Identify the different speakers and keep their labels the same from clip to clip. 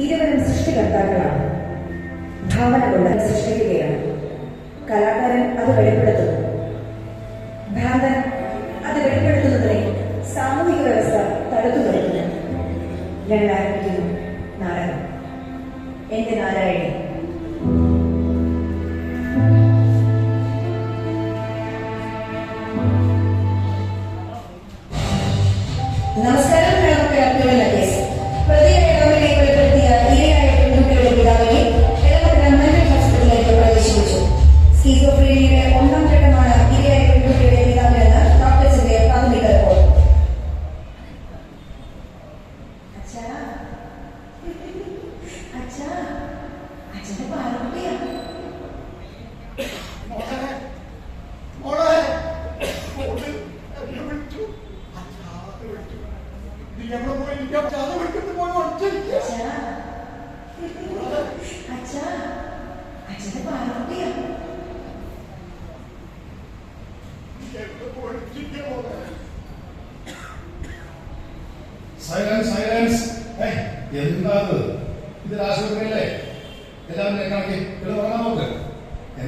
Speaker 1: ഇരുവരും സൃഷ്ടികർത്താക്കളാണ്. ഭാവന കൊണ്ട് സൃഷ്ടിക്കുകയാണ്. കലാകാരൻ അത് വെളിപ്പെടുത്തി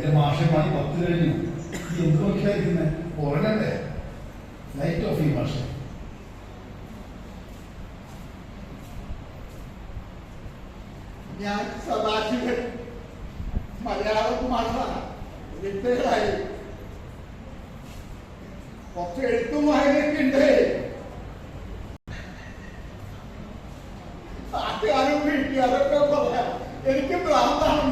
Speaker 2: എന്റെ മാഷെ മണി പത്ത് കഴിഞ്ഞു. എന്ത് നോക്കിയായിരിക്കുന്നേ ഉറങ്ങണ്ടേ ലൈറ്റ് ഓഫ് ഈ മാഷെ.
Speaker 3: ഞാൻ സദാശിവൻ. മലയാളം മാഷ. കുറച്ച് എഴുത്തും വായനയൊക്കെ അതൊക്കെ പറയാം. എനിക്ക് പ്രാന്താണ്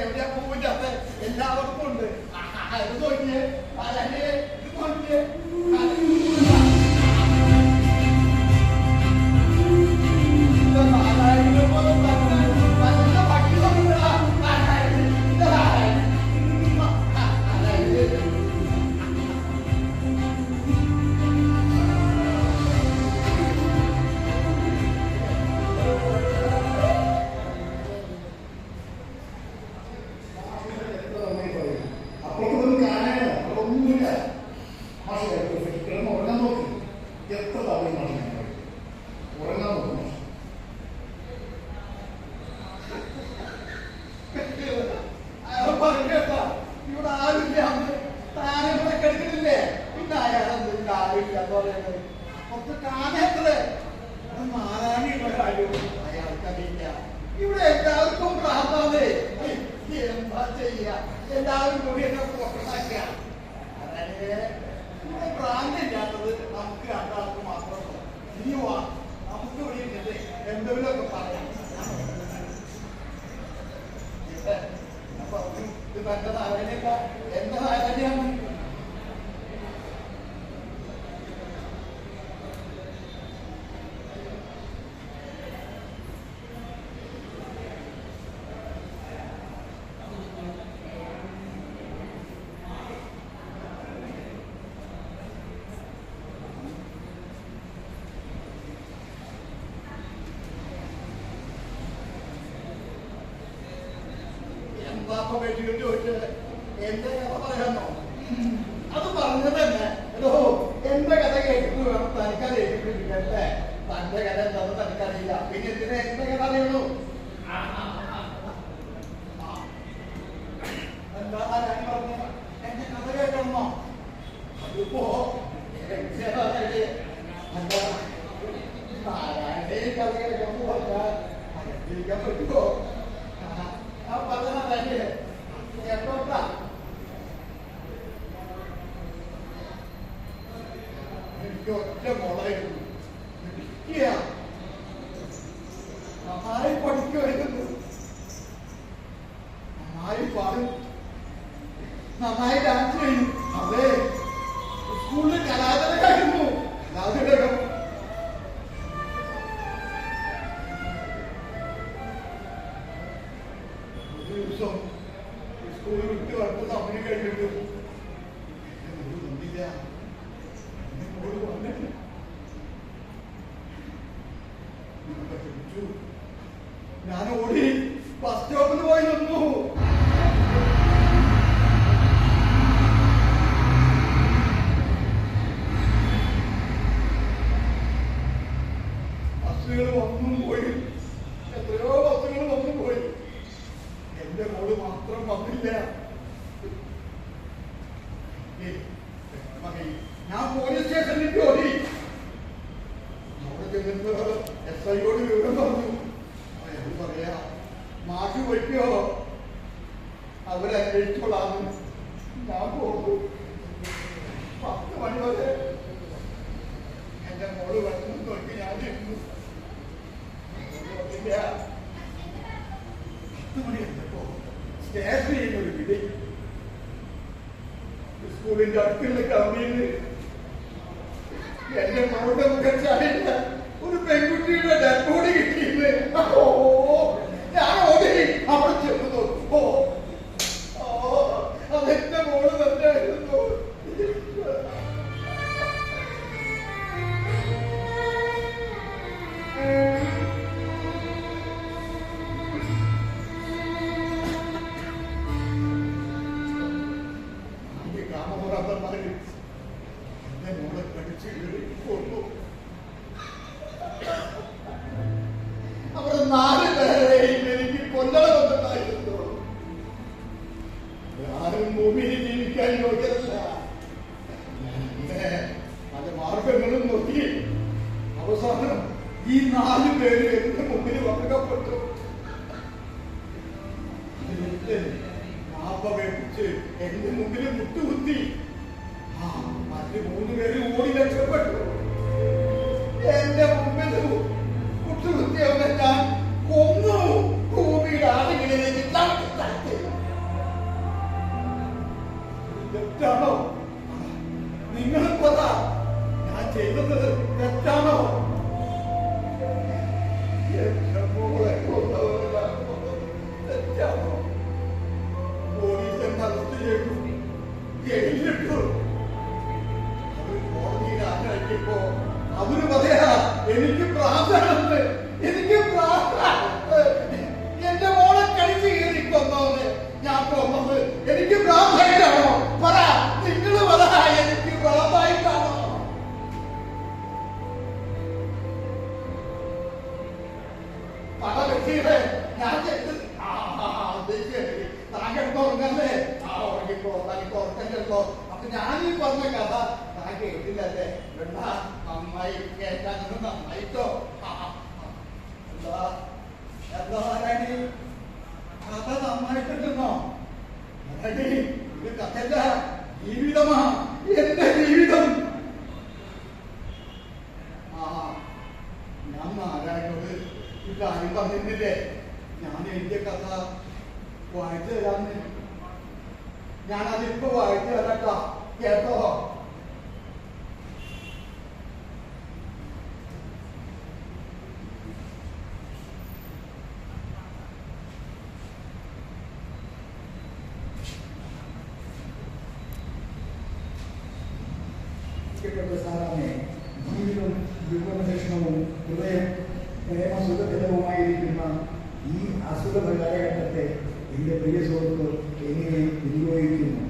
Speaker 3: എവിടെയാ പൂവിന്റെ അകത്ത് എല്ലാവർക്കും ഉണ്ട്. അത് നോക്കിയേ. കൂടിയൊക്കെ പുറത്താക്കുക അതായത് നമ്മുടെ പ്രാന്തില്ലാത്തത് നമുക്ക് രണ്ടാൾക്ക് മാത്രം ഇനി വാ നമുക്ക് ഇവിടെ ഇരുന്നിട്ട് എന്തെങ്കിലുമൊക്കെ പറയാം അപ്പൊ ഇത് തന്റെ മാപ്പപേക്ഷികൾ ചോദിച്ചത് എന്റെ കഥ പറയാമോ അത് പറഞ്ഞത് തന്നെ എടോ എന്റെ കഥ കേട്ടിട്ട് വേണം തനിക്കത് ഏറ്റിട്ടില്ലേ തന്റെ കഥ എന്താണെന്ന് തനിക്കറിയില്ല. പിന്നെ എന്തിനാ എന്റെ കഥ. ആ. എന്താ ഞാൻ പറഞ്ഞ എന്റെ കഥ കേൾക്കണമോ അതിപ്പോ പഠിക്കുമായിരുന്നു നന്നായി പാടും. നന്നായി ഡാൻസ് ചെയ്യും. അതെ. സ്കൂളിൽ കലാതിലകായിരുന്നു കലാതിലകം ഒരു ദിവസം സ്കൂളിൽ വിട്ട് വന്ന് സമയം കഴിഞ്ഞിട്ട് മാഷ് വയ്ക്കോ. അവരന്വേഷിച്ചോളാന്ന് ഞാൻ പോകും. പത്ത് മണി വരെ എന്റെ മോൾ വന്നു നോക്കി ഞാൻ ഇരുന്നു. പത്ത് മണി കഴിഞ്ഞപ്പോ ഒരു വിളി. സ്കൂളിന്റെ അടുത്തുള്ള കമ്പിയിൽ എന്റെ മോളുടെ മുഖച്ചാലില്ല ഒരു പെൺകുട്ടിയുടെ ഡെഡ് ബോഡി കിട്ടിയില്ലേ Oh, Deus. മറ്റ് മൂന്ന് പേര് ഓടി രക്ഷപ്പെട്ടു. എന്റെ മുമ്പിൽ മുട്ടുകുത്തിയവനെ ഞാൻ കൊന്നു. ഭൂമിയുടെ തെറ്റാണോ? നിങ്ങൾ പറ ഞാൻ ചെയ്തത് എഴുതിയ കഥ വായിച്ചു തരാന്ന് ഞാൻ അതിപ്പോ വായിച്ചു തരട്ടാ. കേട്ടോ? പ്രിയപ്പെട്ട സാറാമേ ജീവിതം വിപണശേഷണവും ഹൃദയം പ്രേമസുഖത്തിലവുമായിരിക്കുന്ന ഈ അസുഖ കാലഘട്ടത്തെ എന്റെ പ്രിയ സുഹൃത്ത് എങ്ങനെ വിനിയോഗിക്കുന്നു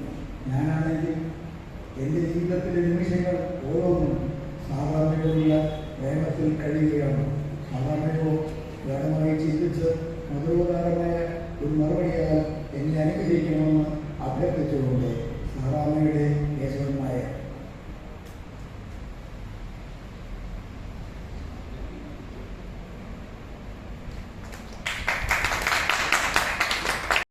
Speaker 3: ഞാനാണെങ്കിൽ എന്റെ ജീവിതത്തിലെ നിമിഷങ്ങൾ ഓരോന്നും സാധാരണയുള്ള പ്രേമത്തിൽ കഴിയുകയാണ്. സാധാരണയോ ഗാഠമായി ചിന്തിച്ച് മധുരോധാരമായ ഒരു മറുപടിയാൽ എന്നെ അനുഗ്രഹിക്കണമെന്ന് അഭ്യർത്ഥിച്ചുകൊണ്ട്